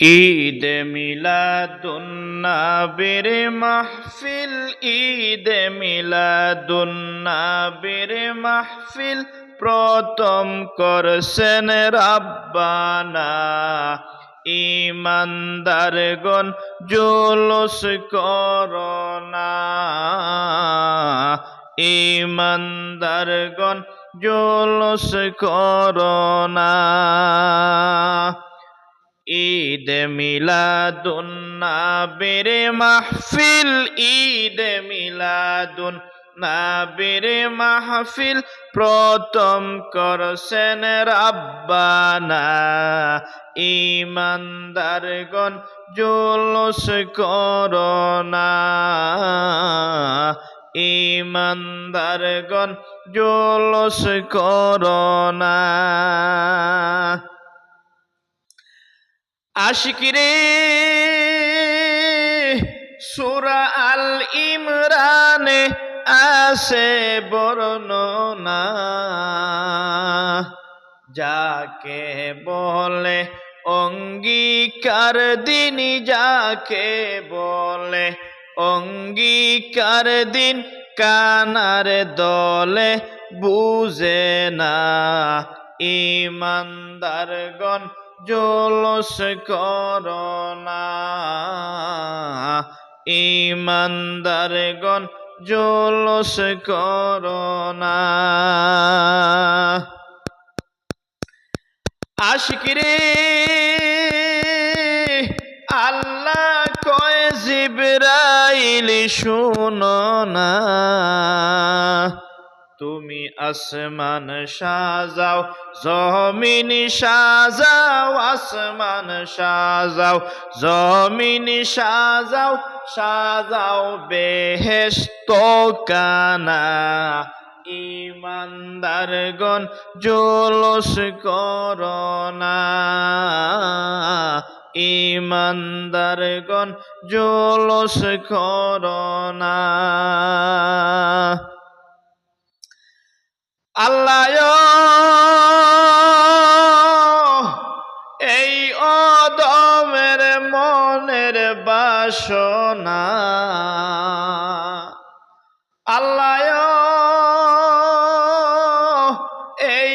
ঈদ মিলাদুন্নাবির মাহফিল, ঈদ মিলাদুন্নাবির মাহফিল প্রথম করছেন রাব্বানা। ইমানদারগণ জুলুস করোনা। ইমানদারগণ জুলুস করোনা। ঈদ মিলাদুন না নাবির মাহফিল, ঈদ মিলাদুন না নাবির মাহফিল প্রথম করছেন রাব্বানা। ইমানদারগণ জুলুস করোনা। ইমানদারগণ জুলুস করোনা। আশিকিরে সুরা আল ইমরানে আসে বর্ণনা। যাকে বলে অঙ্গীকার দিন, যাকে বলে অঙ্গীকার দিন, কানার দলে বুঝে না। ইমানদারগণ জলস করোনা ইমানদারগণ জলস করোনা আশিকিরে আল্লাহ কয় জিবরাইল শুনো। তুমি আসমান সাজাও, জমিন সাজাও, আসমান সাজাও, জমিন সাজাও সাজাও বেহেস্ত কানা। ইমানদারগণ জলস করোনা ইমানদারগণ জলস করোনা আল্লাহ এই অদমের মনের বাসনা। আল্লাহ এই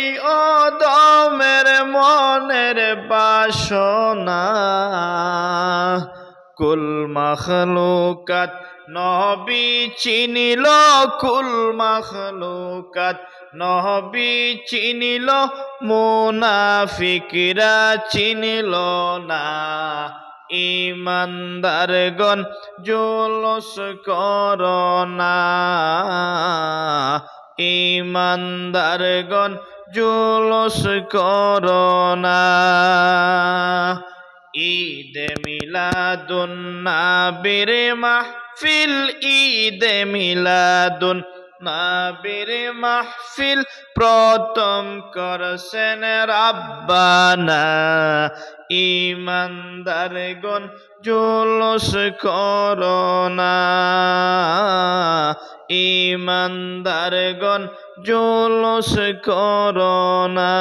অদমের মনের বাসনা। কুল মখলুকাত নবী চিনিল কুল মখলুকাত নহবি চিনিল মুনাফিকরা চিনিল না। ইমানদারগণ জলস করোনা ইমানদারগণ জলস করোনা ঈদ মিলাদুন নাবির মাহফিল ঈদ মিলাদুন নাবির মাহফিল প্রথম করছেন রাব্বানা। ইমানদারগণ জুলুস করোনা। ইমানদারগণ জুলুস করোনা।